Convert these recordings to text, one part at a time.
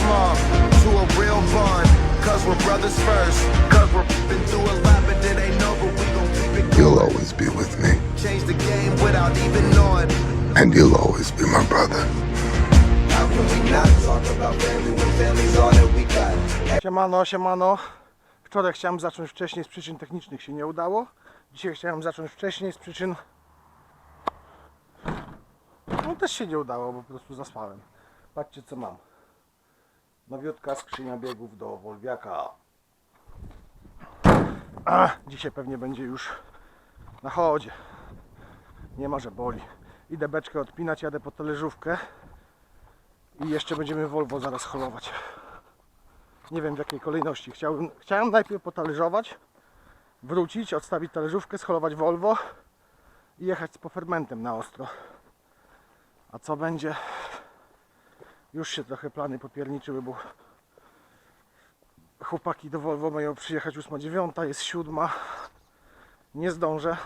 small to a real bond. Cause we're brothers first. Cause we're been through a lot, but it ain't over. We gon' keep it You'll always be with me, Change the game without even knowing. and you'll always be my brother. How can we not talk about family when family's all that we got? Siemano, siemano. Wczoraj chciałem zacząć wcześniej, z przyczyn technicznych się nie udało. Dzisiaj chciałem zacząć wcześniej, z przyczyn... No też się nie udało, bo po prostu zaspałem. Patrzcie co mam. Nowiutka skrzynia biegów do Wolwiaka. A, dzisiaj pewnie będzie już na chodzie. Nie ma, że boli. Idę beczkę odpinać, jadę po talerzówkę. I jeszcze będziemy Volvo zaraz holować. Nie wiem w jakiej kolejności. Chciałem, chciałem najpierw potalerzować, wrócić, odstawić talerzówkę, scholować Volvo i jechać z pofermentem na ostro. A co będzie? Już się trochę plany popierniczyły, bo chłopaki do Volvo mają przyjechać 8.9, jest 7. Nie zdążę.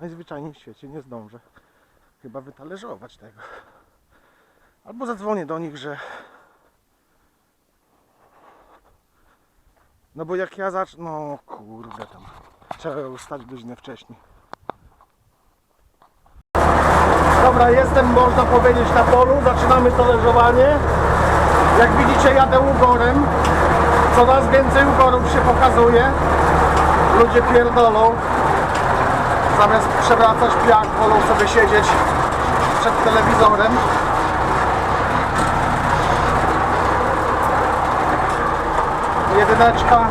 Najzwyczajniej w świecie nie zdążę. Chyba wytalerzować tego. Albo zadzwonię do nich, że No bo jak ja zacznę... No kurde tam. Trzeba ustać godzinę wcześniej. Dobra, jestem można powiedzieć na polu. Zaczynamy talerzowanie. Jak widzicie jadę ugorem. Coraz więcej ugorów się pokazuje. Ludzie pierdolą. Zamiast przewracać piach, wolą sobie siedzieć przed telewizorem. jedyneczka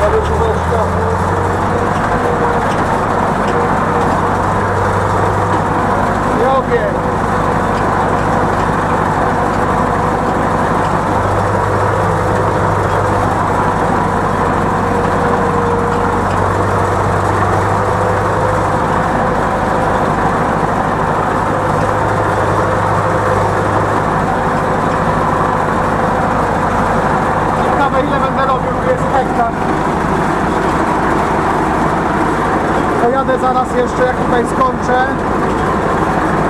talerzyóweczka i ogień ciekawe ile będę robił, tu jest hektar pojadę zaraz jeszcze jak tutaj skończę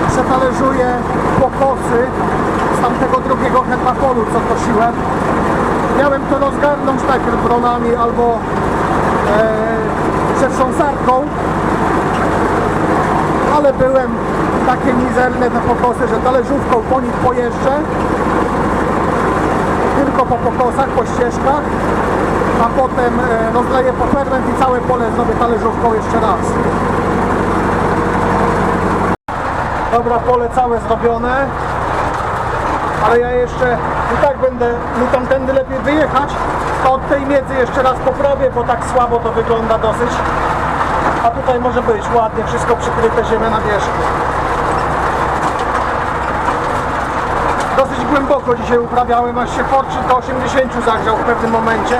przetalerzuję pokosy z tamtego drugiego hektapolu co kosiłem miałem to rozgarnąć najpierw bronami albo e, przetrząsarką ale byłem takie mizerne te pokosy, że talerzówką po nich pojeżdżę tylko po pokosach, po ścieżkach, a potem e, rozleję po ferment i całe pole zrobię talerzówką jeszcze raz. Dobra, pole całe zrobione, ale ja jeszcze i tak będę mi tamtędy lepiej wyjechać, to od tej miedzy jeszcze raz poprawię, bo tak słabo to wygląda dosyć. A tutaj może być ładnie, wszystko przykryte ziemia na wierzchu. Głęboko dzisiaj uprawiałem, aż się porczyk do 80 zagrzał w pewnym momencie.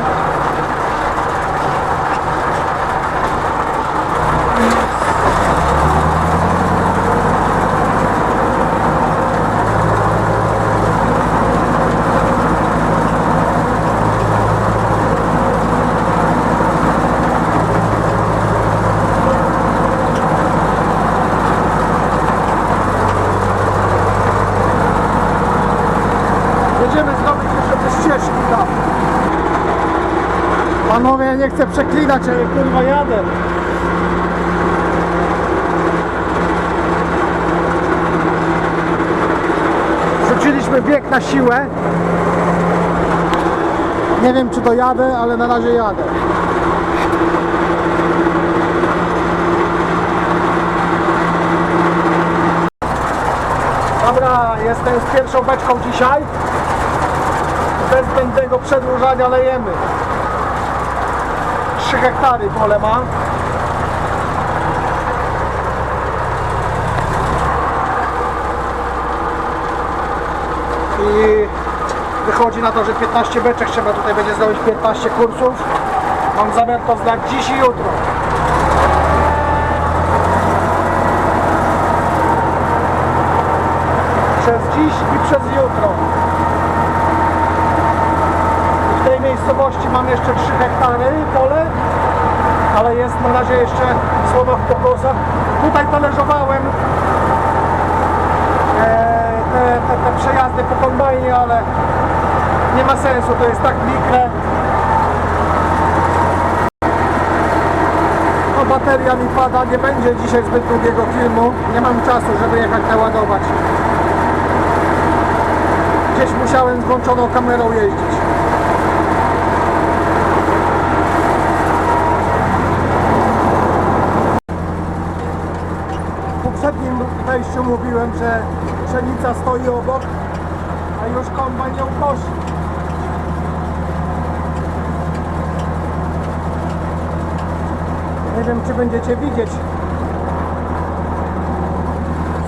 Jedziemy zrobić jeszcze te ścieżki tam. Panowie, ja nie chcę przeklinać, ale kurwa jadę. Rzuciliśmy bieg na siłę. Nie wiem czy dojadę, ale na razie jadę. Dobra, jestem z pierwszą beczką dzisiaj. Bez zbędnego przedłużania lejemy. 3 hektary pole ma. I wychodzi na to, że 15 beczek trzeba tutaj będzie zrobić 15 kursów. Mam zamiar to zdać dziś i jutro. Przez dziś i przez jutro. W tej miejscowości mam jeszcze 3 hektary pole, ale jest na razie jeszcze słowa w pokosach. Tutaj talerzowałem e, te, te, te przejazdy po kombajnie, ale nie ma sensu, to jest tak mikre. No bateria mi pada, nie będzie dzisiaj zbyt długiego filmu. Nie mam czasu, żeby jechać naładować. Gdzieś musiałem z włączoną kamerą jeździć. W poprzednim wejściu mówiłem, że pszenica stoi obok, a już kombajn ją kosi. Nie wiem, czy będziecie widzieć.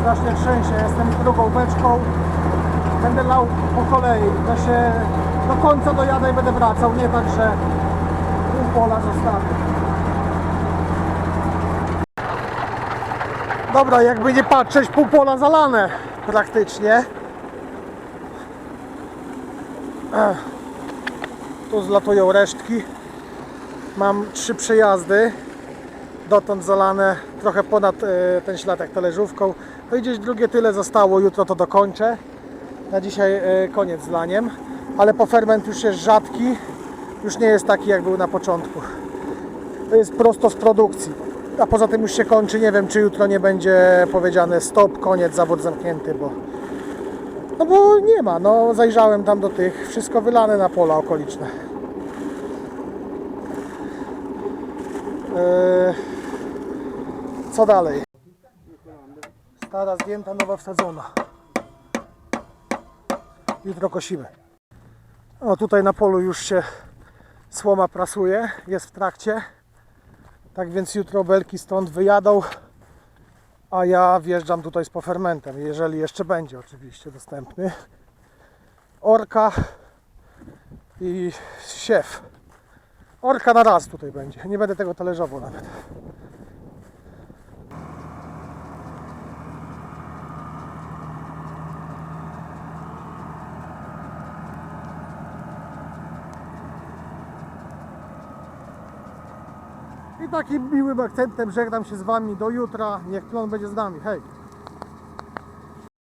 Strasznie trzęsie, jestem drugą beczką. Będę lał po kolei. To się do końca dojadę i będę wracał. Nie tak, że pół pola zostawię. Dobra, jakby nie patrzeć, pół pola zalane praktycznie. Tu zlatują resztki. Mam trzy przejazdy. Dotąd zalane trochę ponad e, ten śladek talerzówką. No i gdzieś drugie tyle zostało. Jutro to dokończę. Na dzisiaj e, koniec z laniem. Ale po ferment już jest rzadki. Już nie jest taki jak był na początku. To jest prosto z produkcji. A poza tym już się kończy. Nie wiem, czy jutro nie będzie powiedziane stop, koniec, zawód zamknięty, bo no bo nie ma. No zajrzałem tam do tych. Wszystko wylane na pola okoliczne. Eee, co dalej? Stara zdjęta, nowa wsadzona. Jutro kosimy. O, tutaj na polu już się słoma prasuje, jest w trakcie. Tak więc jutro belki stąd wyjadą, a ja wjeżdżam tutaj z pofermentem, jeżeli jeszcze będzie oczywiście dostępny. Orka i siew. Orka na raz tutaj będzie, nie będę tego talerzował nawet. I takim miłym akcentem żegnam się z Wami do jutra. Niech plon będzie z nami. Hej!